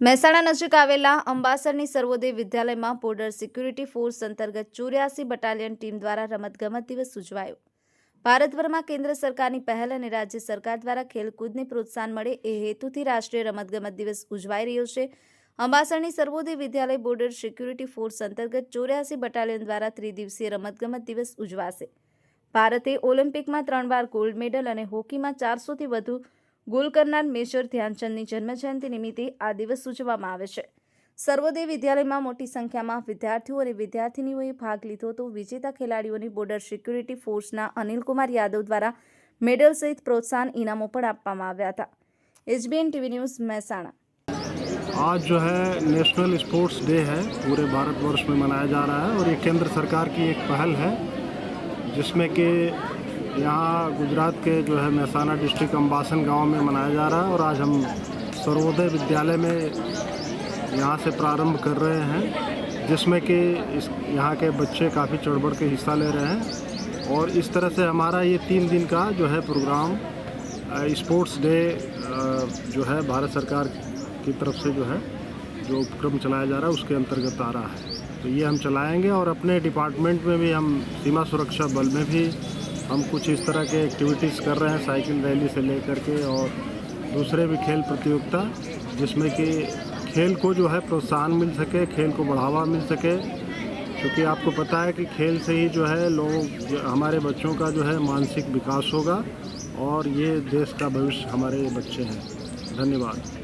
મહેસાણા નજીક આવેલા અંબાસરની સર્વોદય વિદ્યાલયમાં બોર્ડર સિક્યુરિટી ફોર્સ અંતર્ગત ચોર્યાસી બટાલિયન ટીમ દ્વારા રમતગમત દિવસ ઉજવાયો. ભારતભરમાં કેન્દ્ર સરકારની પહેલ અને રાજ્ય સરકાર દ્વારા ખેલકૂદને પ્રોત્સાહન મળે એ હેતુથી રાષ્ટ્રીય રમતગમત દિવસ ઉજવાઈ રહ્યો છે. અંબાસરની Sarvodaya Vidyalaya border security force અંતર્ગત ચોર્યાસી બટાલિયન દ્વારા ત્રિદિવસીય રમતગમત દિવસ ઉજવાશે. ભારતે ઓલિમ્પિકમાં ત્રણ વાર ગોલ્ડ મેડલ અને હોકીમાં ચારસોથી વધુ ગોલ કરનાર મેજર ધ્યાનચંદની જન્મજયંતિ નિમિત્તે આ દિવસ ઉજવવામાં આવે છે સર્વોદય વિદ્યાલયમાં મોટી સંખ્યામાં વિદ્યાર્થીઓ અને વિદ્યાર્થિનીઓએ ભાગ લીધો હતો વિજેતા ખેલાડીઓને બોર્ડર સિક્યુરિટી ફોર્સના અનિલકુમાર યાદવ દ્વારા મેડલ સહિત પ્રોત્સાહન ઇનામો પણ આપવામાં આવ્યા હતા એચબીએન ટીવી ન્યૂઝ મહેસાણા आज जो है नेशनल स्पोर्ट्स डे है पूरे भारतवर्ष में मनाया जा रहा है और ये केंद्र सरकार की एक पहल है जिसमें कि यहाँ गुजरात के जो है महसाना डिस्ट्रिक्ट अम्बासन गाँव में मनाया जा रहा है और आज हम सर्वोदय विद्यालय में यहाँ से प्रारंभ कर रहे हैं, जिसमें कि इस यहाँ के बच्चे काफ़ी चढ़ बढ़ के हिस्सा ले रहे हैं और इस तरह से हमारा ये तीन दिन का जो है प्रोग्राम स्पोर्ट्स डे जो है भारत सरकार की तरफ़ से जो है, जो उपक्रम चलाया जा रहा है, उसके अंतर्गत आ रहा है। तो ये हम चलाएँगे और अपने डिपार्टमेंट में भी हम सीमा सुरक्षा बल में भी हम कुछ इस तरह के एक्टिविटीज़ कर रहे हैं साइकिल रैली से लेकर के और दूसरे भी खेल प्रतियोगिता, जिसमें कि खेल को जो है प्रोत्साहन मिल सके, खेल को बढ़ावा मिल सके। क्योंकि आपको पता है कि खेल से ही जो है लोग, हमारे बच्चों का जो है मानसिक विकास होगा और ये देश का भविष्य हमारे बच्चे हैं। धन्यवाद।